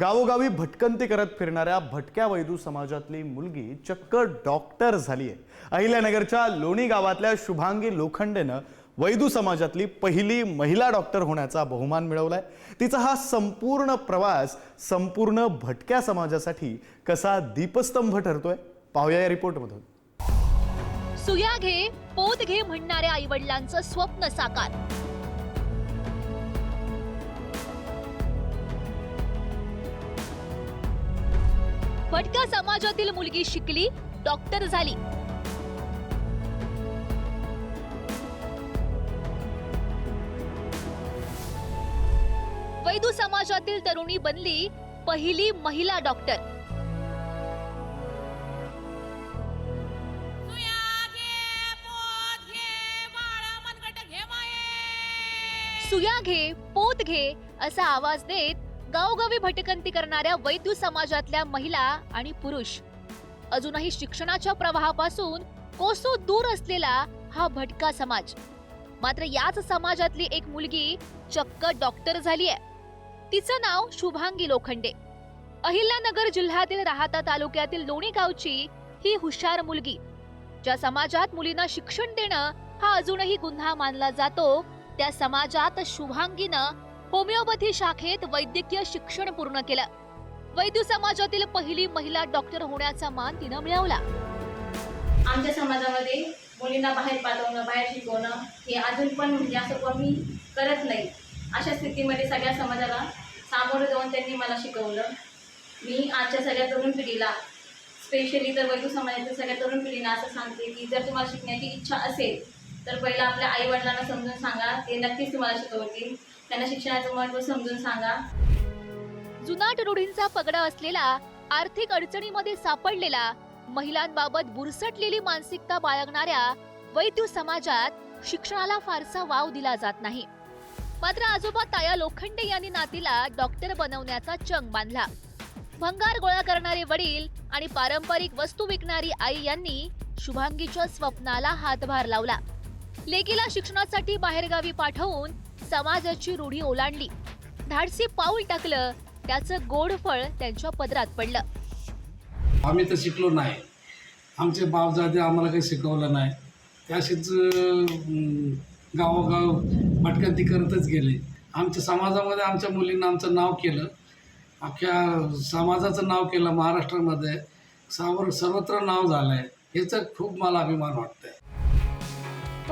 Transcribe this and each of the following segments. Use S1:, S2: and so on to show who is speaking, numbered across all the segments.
S1: गावोगावी भटकंती करत फिरणाऱ्या भटक्या वैदू समाजातली मुलगी चक्क डॉक्टर झाली आहे अहिल्यानगरच्या लोणी गावातल्या शुभांगी लोखंडेनं वैदू समाजातली पहिली महिला डॉक्टर होण्याचा बहुमान मिळवलाय. तिचा हा संपूर्ण प्रवास संपूर्ण भटक्या समाजासाठी कसा दीपस्तंभ ठरतोय पाहूया या रिपोर्टमधून.
S2: सुया घे पोत घे म्हणणाऱ्या आई वडिलांचं स्वप्न साकार. भटक्या समाजातील मुलगी शिकली डॉक्टर झाली. वैदू समाजातील तरुणी बनली पहिली महिला डॉक्टर
S3: सुया घे पोत घे
S2: असा आवाज देत गावोगावी भटकंती करणाऱ्या वैद्य समाजातल्या महिला आणि पुरुष अजूनही शिक्षणाच्या प्रवाहापासून कोसो दूर असलेला हा भटका समाज. मात्र याच समाजातली एक मुलगी चक्क डॉक्टर झाली आहे तिचं नाव शुभांगी लोखंडे. अहिल्यानगर जिल्ह्यातील राहाता तालुक्यातील लोणी गावची ही हुशार मुलगी ज्या समाजात मुलींना शिक्षण देणं हा अजूनही गुन्हा मानला जातो त्या समाजात शुभांगीनं होमिओपॅथी शाखेत वैद्यकीय शिक्षण पूर्ण केलं. वैद्य समाजातील पहिली महिला डॉक्टर होण्याचा मान तिनं मिळवला.
S4: आमच्या समाजामध्ये मुलींना बाहेर पाठवणं बाहेर शिकवणं हे अजून पण म्हणजे असं कोणी करत नाही. अशा स्थितीमध्ये सगळ्या समाजाला सामोरं जाऊन त्यांनी मला शिकवलं. मी आजच्या सगळ्या तरुण पिढीला स्पेशली तर वैद्य समाजातील सगळ्या तरुण पिढीला असं सांगते की जर तुम्हाला शिकण्याची इच्छा असेल तर पहिलं आपल्या आईवडिलांना समजून सांगा. ते नक्कीच तुम्हाला शिकवतील. त्यांना शिक्षणाचं महत्त्व समजून सांगा.
S2: जुनाट रूढींचा पगडा असलेला आर्थिक अडचणीमध्ये सापडलेला महिलांबाबत बुरसटलेली मानसिकता बाळगणाऱ्या वैद्य समाजात शिक्षणाला फारसा वाव दिला जात नाही. मात्र आजोबा ताया लोखंडे यांनी नातीला डॉक्टर बनवण्याचा चंग बांधला. भंगार गोळा करणारे वडील आणि पारंपरिक वस्तू विकणारी आई यांनी शुभांगीच्या स्वप्नाला हातभार लावला. लेकीला शिक्षणासाठी बाहेरगावी पाठवून समाजाची रूढी ओलांडली. धाडसी पाऊल टाकलं त्याचं गोड फळ त्यांच्या पदरात पडलं.
S5: आम्ही तर शिकलो नाही. आमचे बापजादे आम्हाला काही शिकवलं नाही. त्याशीच गावोगाव भटकंती करतच गेले. आमच्या समाजामध्ये आमच्या मुलींना आमचं नाव केलं. अख्ख्या समाजाचं नाव केलं महाराष्ट्रामध्ये. सावर सर्वत्र नाव झालं आहे ह्याचं खूप मला अभिमान वाटतं आहे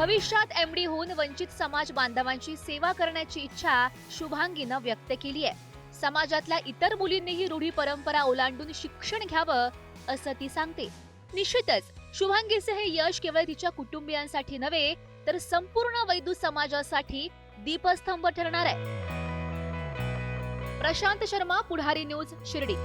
S2: भविष्यात एमडी होऊन वंचित समाज बांधवांची सेवा करण्याची इच्छा शुभांगीनं व्यक्त केली आहे. समाजातल्या इतर मुलींनीही रूढी परंपरा ओलांडून शिक्षण घ्यावं असं ती सांगते. निश्चितच शुभांगीचे हे यश केवळ तिच्या कुटुंबियांसाठी नव्हे तर संपूर्ण वैदू समाजासाठी दीपस्तंभ ठरणार आहे. प्रशांत शर्मा पुढारी न्यूज शिर्डी.